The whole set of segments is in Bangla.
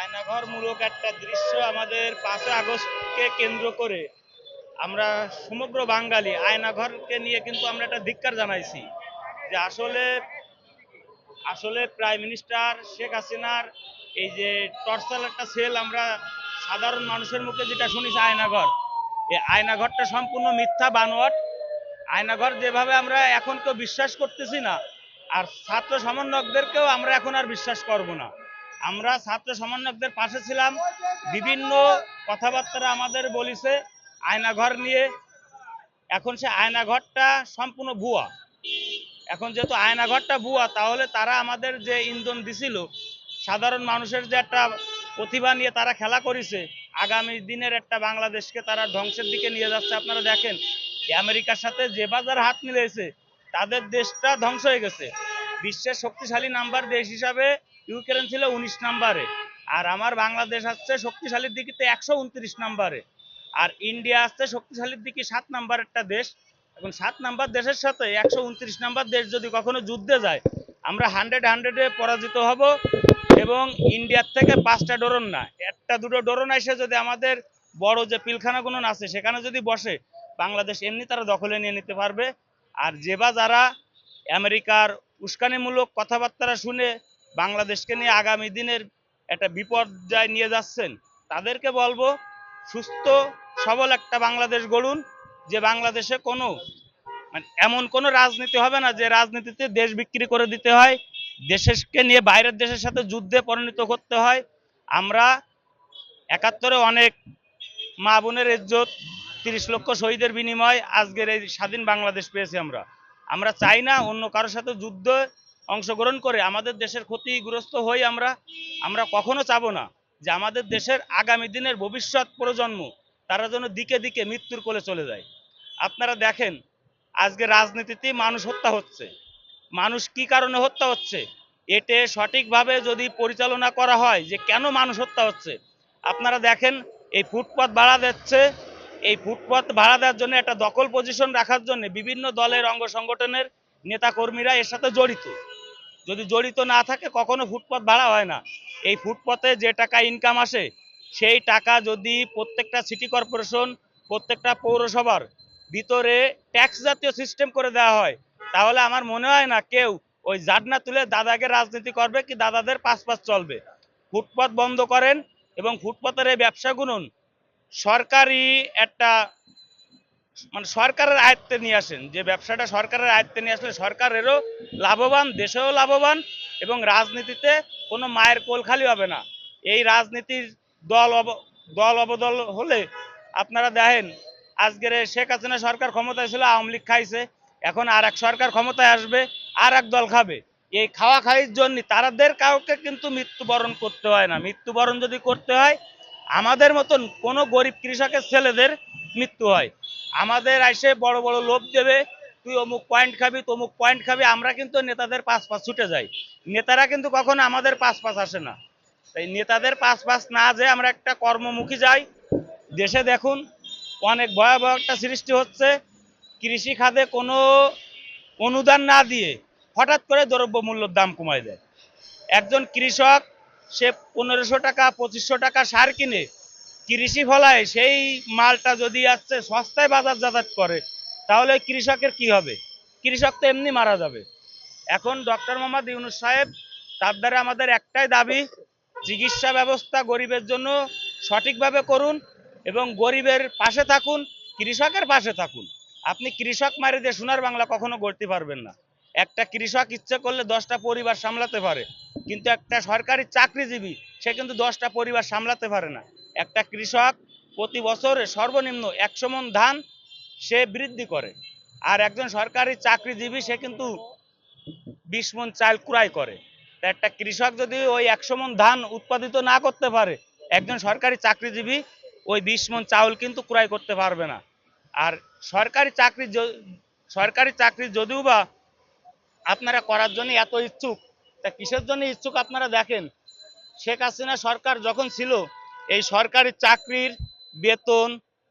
আয়নাঘর মূলক একটা দৃশ্য আমাদের পাঁচই আগস্টকে কেন্দ্র করে। আমরা সমগ্র বাঙালি আয়নাঘরকে নিয়ে কিন্তু আমরা একটা ধিক্কার জানাইছি যে আসলে আসলে প্রাইম মিনিস্টার শেখ হাসিনার এই যে টর্চাল একটা সেল আমরা সাধারণ মানুষের মুখে যেটা শুনেছি আয়নাঘর এই আয়নাঘরটা সম্পূর্ণ মিথ্যা বানোয়াট। আয়নাঘর যেভাবে আমরা এখন কেউ বিশ্বাস করতেছি না, আর ছাত্র সমন্বয়কদেরকেও আমরা এখন আর বিশ্বাস করব না। আমরা ছাত্র সমন্বয়কদের পাশে ছিলাম। বিভিন্ন কথাবার্তা আমাদের বলিছে, আয়নাঘর নিয়ে। এখন সে আয়নাঘরটা সম্পূর্ণ ভুয়া। এখন যেহেতু আয়নাঘরটা ভুয়া, তাহলে তারা আমাদের যে ইন্ধন দিছিল, সাধারণ মানুষের যে একটা প্রতিভা নিয়ে তারা খেলা করেছে, আগামী দিনের একটা বাংলাদেশকে তারা ধ্বংসের দিকে নিয়ে যাচ্ছে। আপনারা দেখেন আমেরিকার সাথে যে বাজার হাত মিলেছে তাদের দেশটা ধ্বংস হয়ে গেছে। বিশ্বের শক্তিশালী নাম্বার দেশ হিসাবে ইউক্রেন ছিল উনিশ নাম্বারে। আর আমার বাংলাদেশ আসছে শক্তিশালীর দিকে একশো উনত্রিশ নাম্বারে। আর ইন্ডিয়া আসছে শক্তিশালীর দিকে সাত নাম্বার একটা দেশ। এখন সাত নাম্বার দেশের সাথে একশো উনত্রিশ নাম্বার দেশ যদি কখনো যুদ্ধে যায়, আমরা হান্ড্রেড হান্ড্রেডে পরাজিত হব এবং ইন্ডিয়ার থেকে পাঁচটা ড্রোন না, একটা দুটো ড্রোন এসে যদি আমাদের বড় যে পিলখানাগুলো আছে, সেখানে যদি বসে, বাংলাদেশ এমনি তারা দখলে নিয়ে নিতে পারবে। আর যে বা যারা আমেরিকার উস্কানিমূলক কথাবার্তা শুনে বাংলাদেশকে নিয়ে আগামী দিনের একটা বিপর্যয় নিয়ে যাচ্ছেন, তাদেরকে বলব, সুস্থ, সবল একটা বাংলাদেশ গড়ুন, যে বাংলাদেশে কোনো মানে এমন কোনো রাজনীতি হবে না যে রাজনীতিতে দেশ বিক্রি করে দিতে হয়, দেশকে নিয়ে বাইরের দেশের সাথে যুদ্ধে পরিণত করতে হয়। আমরা একাত্তরে অনেক মা বোনের ইজ্জত, তিরিশ লক্ষ শহীদের বিনিময়, আজকের এই স্বাধীন বাংলাদেশ পেয়েছি আমরা। আমরা চাই না অন্য কারোর সাথে যুদ্ধ অংশগ্রহণ করে আমাদের দেশের ক্ষতিগ্রস্ত হই আমরা আমরা কখনো চাবো না যে আমাদের দেশের আগামী দিনের ভবিষ্যৎ প্রজন্ম তারা যেন দিকে দিকে মৃত্যুর কোলে চলে যায়। আপনারা দেখেন, আজকে রাজনীতিতে মানুষ হত্যা হচ্ছে। মানুষ কি কারণে হত্যা হচ্ছে? এতে সঠিকভাবে যদি পরিচালনা করা হয় যে কেন মানুষ হত্যা হচ্ছে? আপনারা দেখেন, এই ফুটপাত ভাড়া দিচ্ছে, এই ফুটপাত ভাড়া দেওয়ার জন্য একটা দখল পজিশন রাখার জন্য বিভিন্ন দলের অঙ্গ সংগঠনের নেতাকর্মীরা এর সাথে জড়িত। যদি জড়িত না থাকে, কখনো ফুটপাত ভাড়া হয় না। এই ফুটপাতে যে টাকা ইনকাম আসে, সেই টাকা যদি প্রত্যেকটা সিটি কর্পোরেশন প্রত্যেকটা পৌরসভার ভিতরে ট্যাক্স জাতীয় সিস্টেম করে দেওয়া হয়, তাহলে আমার মনে হয় না কেউ ওই জাডনা তুলে দাদাকে রাজনীতি করবে কি দাদাদের পাশ পাশ চলবে। ফুটপাত বন্ধ করেন এবং ফুটপাতের এই ব্যবসা গুনুন। সরকারি একটা মানে সরকারের আয়ত্তে নিয়ে আসেন। যে ব্যবসাটা সরকারের আয়ত্তে নিয়ে আসলে সরকারেরও লাভবান, দেশেও লাভবান এবং রাজনীতিতে কোনো মায়ের কোল খালি হবে না। এই রাজনীতির দল অব, দল অবদল হলে আপনারা দেখেন, আজকের শেখ হাসিনা সরকার ক্ষমতায় ছিল, আওয়ামী লীগ খাইছে। এখন আর এক সরকার ক্ষমতায় আসবে, আর এক দল খাবে। এই খাওয়া খাইয়ের জন্য তারাদের কাউকে কিন্তু মৃত্যুবরণ করতে হয় না। মৃত্যুবরণ যদি করতে হয়, আমাদের মতন কোনো গরিব কৃষকের ছেলেদের মৃত্যু হয়। আমাদের এসে বড় বড় লোভ দেবে, তুই অমুক পয়েন্ট খাবি, তমুক পয়েন্ট খাবি, আমরা কিন্তু নেতাদের পাঁচ পাঁচ ছুটে যাই। নেতারা কিন্তু কখনো আমাদের পাঁচ পাঁচ আসে না। তাই নেতাদের পাঁচ পাঁচ না যে আমরা একটা কর্মমুখী যাই, দেশে দেখুন অনেক ভয়াবহ একটা সৃষ্টি হচ্ছে। কৃষি খাতে কোনো অনুদান না দিয়ে হঠাৎ করে দ্রব্য মূল্যের দাম কমায় দেয়। একজন কৃষক, সে পনেরোশো টাকা, পঁচিশশো টাকা সার কিনে কৃষি ফলায় সেই মালটা যদি আসছে সস্তায় বাজার যাতায়াত করে, তাহলে কৃষকের কি হবে? কৃষক তো এমনি মারা যাবে। এখন ডক্টর মোহাম্মদ ইউনুস সাহেব, তার দ্বারা আমাদের একটাই দাবি, চিকিৎসা ব্যবস্থা গরিবের জন্য সঠিকভাবে করুন এবং গরিবের পাশে থাকুন, কৃষকের পাশে থাকুন। আপনি কৃষক মারি দিয়ে সোনার বাংলা কখনো গড়তে পারবেন না। একটা কৃষক ইচ্ছে করলে দশটা পরিবার সামলাতে পারে। কিন্তু একটা সরকারি চাকরিজীবী, সে কিন্তু দশটা পরিবার সামলাতে পারে না। একটা কৃষক প্রতি বছরে সর্বনিম্ন একশো মন ধান সে বৃদ্ধি করে। আর একজন সরকারি চাকরিজীবী, সে কিন্তু বিশ মন চাল ক্রয় করে। একটা কৃষক যদি ওই একশো মন ধান উৎপাদিত না করতে পারে, একজন সরকারি চাকরিজীবী ওই বিশ মন চাউল কিন্তু ক্রয় করতে পারবে না। আর সরকারি চাকরি সরকারি চাকরি যদিও বা আপনারা করার জন্য এত ইচ্ছুক তা কিসের জন্য ইচ্ছুক আপনারা দেখেন? শেখ হাসিনা সরকার যখন ছিল, এই সরকারি চাকরির বেতন,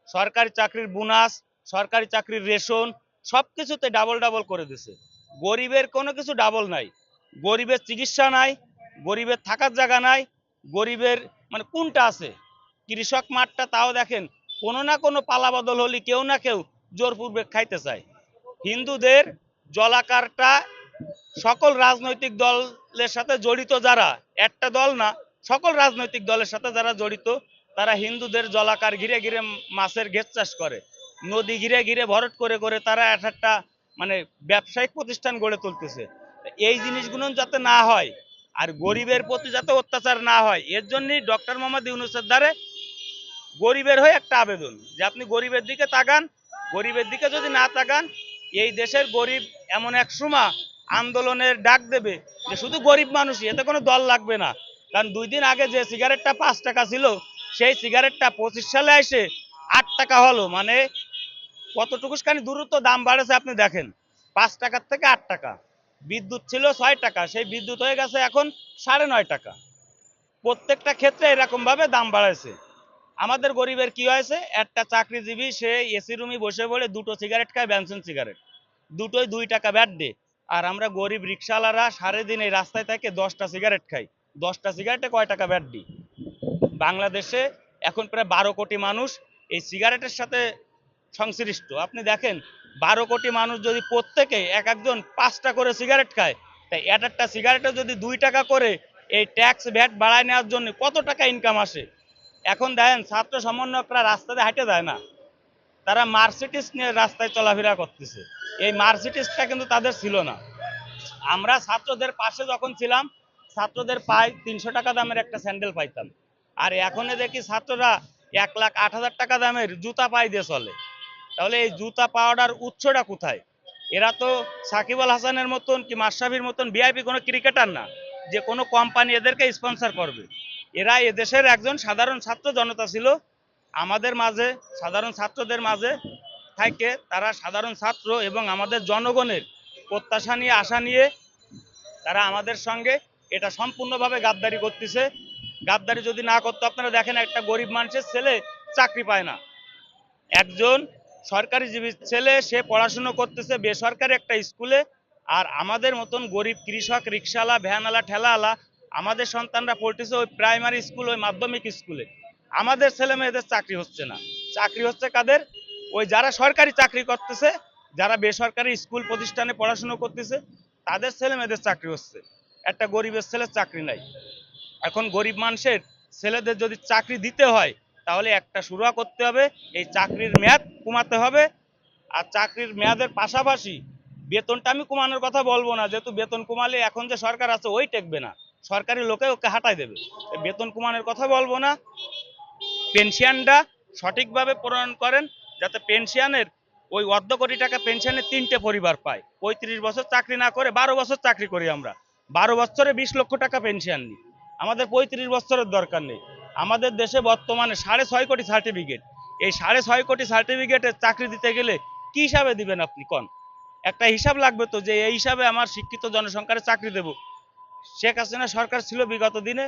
সরকারি চাকরির বোনাস, সরকারি চাকরির রেশন সব কিছুতে ডাবল ডাবল করে দিছে। গরিবের কোনো কিছু ডাবল নাই। গরিবের চিকিৎসা নাই, গরিবের থাকার জায়গা নাই, গরিবের মানে কোনটা আছে? কৃষক মাঠটা তাও দেখেন, কোনো না কোনো পালা বদল হলে কেউ না কেউ জোরপূর্বক খাইতে চায়। হিন্দুদের জলাকারটা সকল রাজনৈতিক দলের সাথে জড়িত যারা, একটা দল না, সকল রাজনৈতিক দলের সাথে যারা জড়িত, তারা হিন্দুদের জলাকার ঘিরে ঘিরে মাছের ঘের চাষ করে। নদী ঘিরে ঘিরে ভরট করে করে তারা এক একটা মানে ব্যবসায়িক প্রতিষ্ঠান গড়ে তুলতেছে। এই জিনিসগুলো যাতে না হয়, আর গরিবের প্রতি যাতে অত্যাচার না হয়, এর জন্যই ডক্টর মোহাম্মদ ইউনুসের দ্বারে গরিবের হয়ে একটা আবেদন, যে আপনি গরিবের দিকে তাকান, গরিবের দিকে যদি না তাকান, এই দেশের গরিব এমন এক সময় আন্দোলনের ডাক দেবে যে শুধু গরিব মানুষই, এতে কোনো দল লাগবে না। কারণ দুই দিন আগে যে সিগারেটটা পাঁচ টাকা ছিল, সেই সিগারেটটা পঁচিশ সালে এসে আট টাকা হলো। মানে কতটুকুখানি দূরত্ব দাম বাড়েছে আপনি দেখেন। পাঁচ টাকার থেকে আট টাকা। বিদ্যুৎ ছিল ছয় টাকা, সেই বিদ্যুৎ হয়ে গেছে এখন সাড়ে নয় টাকা। প্রত্যেকটা ক্ষেত্রে এরকম ভাবে দাম বাড়াইছে আমাদের গরিবের কি হয়েছে? একটা চাকরিজীবী, সে এসি রুমে বসে পড়ে দুটো সিগারেট খায়, ব্যানসন সিগারেট। দুটোই দুই টাকা ব্যাট দে আর আমরা গরিব রিক্সাওয়ালারা সারাদিন এই রাস্তায় থেকে দশটা সিগারেট খাই। দশটা সিগারেটে কয় টাকা ব্যাট দিই বাংলাদেশে এখন প্রায় বারো কোটি মানুষ এই সিগারেটের সাথে সংশ্লিষ্ট। আপনি দেখেন, বারো কোটি মানুষ যদি প্রত্যেকে এক একজন পাঁচটা করে সিগারেট খায়, তাই এক একটা সিগারেটে যদি দুই টাকা করে এই ট্যাক্স ভ্যাট বাড়ায় নেওয়ার জন্য কত টাকা ইনকাম আসে? এখন দেখেন, ছাত্র সমন্বয়করা রাস্তাতে হাঁটে যায় না। তারা মার্সিডিস নিয়ে রাস্তায় চলাফেরা করতেছে। এই মার্সিডিসটা কিন্তু তাদের ছিল না। আমরা ছাত্রদের পাশে যখন ছিলাম, ছাত্রদের পায় তিনশো টাকা দামের একটা স্যান্ডেল পাইতাম। আর এখন দেখি ছাত্ররা এক লাখ আট হাজার টাকা দামের জুতা পাই দিয়ে চলে। তাহলে এই জুতা পাওয়াটার উৎসটা কোথায়? এরা তো সাকিব আল হাসানের মতন কি মাশরাফির মতন ভিআইপি কোনো ক্রিকেটার না। যে কোনো কোম্পানি এদেরকে স্পন্সর করবে। এরা এদেশের একজন সাধারণ ছাত্র জনতা ছিল। আমাদের মাঝে, সাধারণ ছাত্রদের মাঝে থাকে, তারা সাধারণ ছাত্র এবং আমাদের জনগণের প্রত্যাশা নিয়ে, আশা নিয়ে তারা আমাদের সঙ্গে এটা সম্পূর্ণভাবে গাদ্দারি করতেছে। গাদ্দারি যদি না করতো, আপনারা দেখেন একটা গরিব মানুষের ছেলে চাকরি পায় না। একজন সরকারি জীবী ছেলে, সে পড়াশুনো করতেছে বেসরকারি একটা স্কুলে, আর আমাদের মতন গরিব কৃষক, রিক্সাওয়ালা, ভ্যানওয়ালা, ঠেলাওয়ালা, আমাদের সন্তানরা পড়তেছে ওই প্রাইমারি স্কুল ওই মাধ্যমিক স্কুলে আমাদের ছেলে মেয়েদের চাকরি হচ্ছে না। চাকরি হচ্ছে কাদের? ওই যারা সরকারি চাকরি করতেছে, যারা বেসরকারি স্কুল প্রতিষ্ঠানে পড়াশুনো করতেছে, তাদের ছেলে মেয়েদের চাকরি হচ্ছে। একটা গরিবের ছেলের চাকরি নাই। এখন গরিব মানুষের ছেলেদের যদি চাকরি দিতে হয়, তাহলে একটা শুরু করতে হবে, এই চাকরির মেয়াদ কমাতে হবে। আর চাকরির মেয়াদের পাশাপাশি বেতনটা আমি কমানোর কথা বলব না, যেহেতু বেতন কমালে এখন যে সরকার আছে, ওই টেকবে না। সরকারি লোকে ওকে হাঁটাই দেবে। বেতন কমানোর কথা বলব না। পেনশনটা সঠিকভাবে প্রণয়ন করেন যাতে পেনশনের ওই অর্ধ কোটি টাকা পেনশনের তিনটে পরিবার পায়। পঁয়ত্রিশ বছর চাকরি না করে বারো বছর চাকরি করি আমরা। বারো বছরে বিশ লক্ষ টাকা পেনশন নিই। আমাদের পঁয়ত্রিশ বছরের দরকার নেই। আমাদের দেশে বর্তমানে সাড়ে ছয় কোটি সার্টিফিকেট। এই সাড়ে ছয় কোটি সার্টিফিকেটের চাকরি দিতে গেলে কি হিসাবে দিবেন আপনি? কন। একটা হিসাব লাগবে তো যে এই হিসাবে আমার শিক্ষিত জনসংখ্যার চাকরি দেব। শেখ হাসিনা সরকার ছিল বিগত দিনে